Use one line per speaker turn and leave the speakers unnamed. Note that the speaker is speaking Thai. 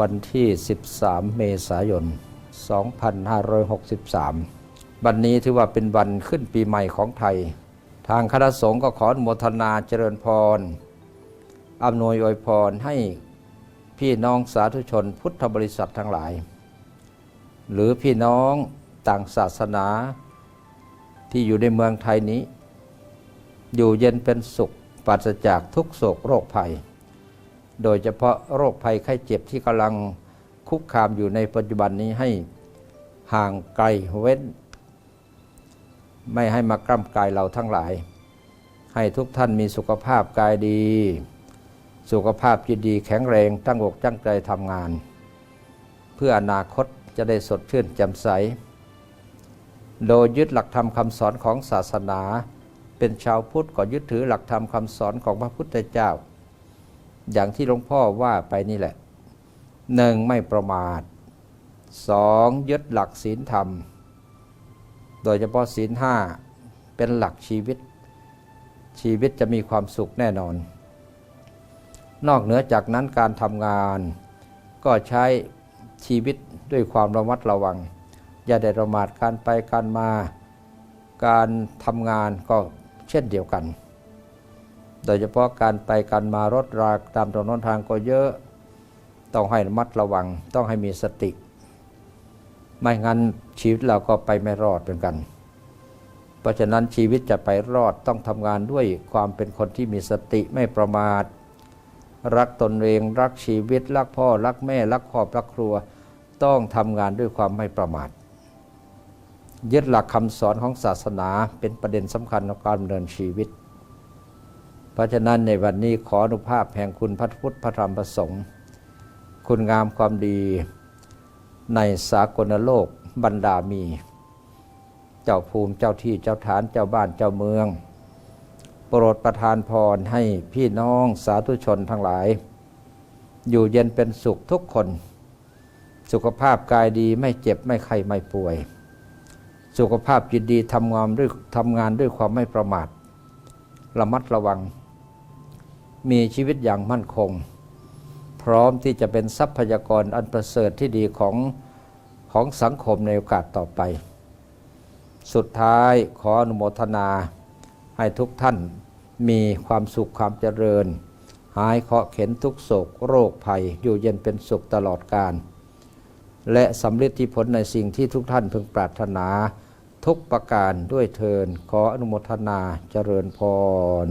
วันที่ 13 เมษายน 2563 วันนี้ถือว่าเป็นวันขึ้นปีใหม่ของไทย ทางคณะสงฆ์ก็ขออนุโมทนาเจริญพรอำนวยอวยพรให้พี่น้องสาธุชนพุทธบริษัททั้งหลาย หรือพี่น้องต่างศาสนาที่อยู่ในเมืองไทยนี้ อยู่เย็นเป็นสุขปราศจากทุกโศกโรคภัย โดยเฉพาะโรคภัยไข้เจ็บที่กำลังคุกคามอยู่ในปัจจุบันนี้ให้ห่างไกลเว้น ไม่ให้มากล้ำกายเราทั้งหลาย ให้ทุกท่านมีสุขภาพกายดี สุขภาพจิตดีแข็งแรงตั้งอกตั้งใจทำงาน เพื่ออนาคตจะได้สดชื่นแจ่มใส โดยยึดหลักธรรมคำสอนของศาสนา เป็นชาวพุทธก็ยึดถือหลักธรรมคำสอนของพระพุทธเจ้า อย่างที่หลวงพ่อว่าไปนี่แหละหนึ่งไม่ประมาทสองยึดหลักศีลธรรม โดยเฉพาะศีลห้าเป็นหลักชีวิต ชีวิตจะมีความสุขแน่นอน นอกเหนือจากนั้นการทำงาน ก็ใช้ชีวิตด้วยความระมัดระวัง อย่าได้ประมาทการไปการมา การทำงานก็เช่นเดียวกัน โดยเฉพาะการไปการมารถราตามถนนทางก็เยอะ ต้องให้มัดระวัง ต้องให้มีสติ ไม่งั้นชีวิตเราก็ไปไม่รอดเหมือนกัน เพราะฉะนั้นชีวิตจะไปรอดต้องทำงานด้วยความเป็นคนที่มีสติไม่ประมาท รักตนเองรักชีวิต รักพ่อ รักแม่ รักครอบรักครัว ต้องทำงานด้วยความไม่ประมาทยึดหลักคำสอนของศาสนาเป็นประเด็นสำคัญในการดำเนินชีวิต เพราะฉะนั้นในวันนี้ขออนุภาพแห่งคุณพระพุทธพระธรรมพระสงฆ์คุณงามความดีในสากลโลกบรรดามี เจ้าภูมิเจ้าที่เจ้าฐานเจ้าบ้านเจ้าเมือง โปรดประทานพรให้พี่น้องสาธุชนทั้งหลาย อยู่เย็นเป็นสุขทุกคน สุขภาพกายดีไม่เจ็บไม่ไข้ไม่ป่วย สุขภาพจิตดีทำงานด้วยทำงานด้วยความไม่ประมาทระมัดระวัง มีชีวิตอย่างมั่นคง พร้อมที่จะเป็นทรัพยากรอันประเสริฐที่ดีของของสังคมในโอกาสต่อไป สุดท้ายขออนุโมทนา ให้ทุกท่านมีความสุขความเจริญ หายเคราะห์เข็นทุกโศกโรคภัยอยู่เย็นเป็นสุขตลอดกาลและสำเร็จที่ผลในสิ่งที่ทุกท่านพึงปรารถนา ทุกประการด้วยเทินขออนุโมทนาเจริญพร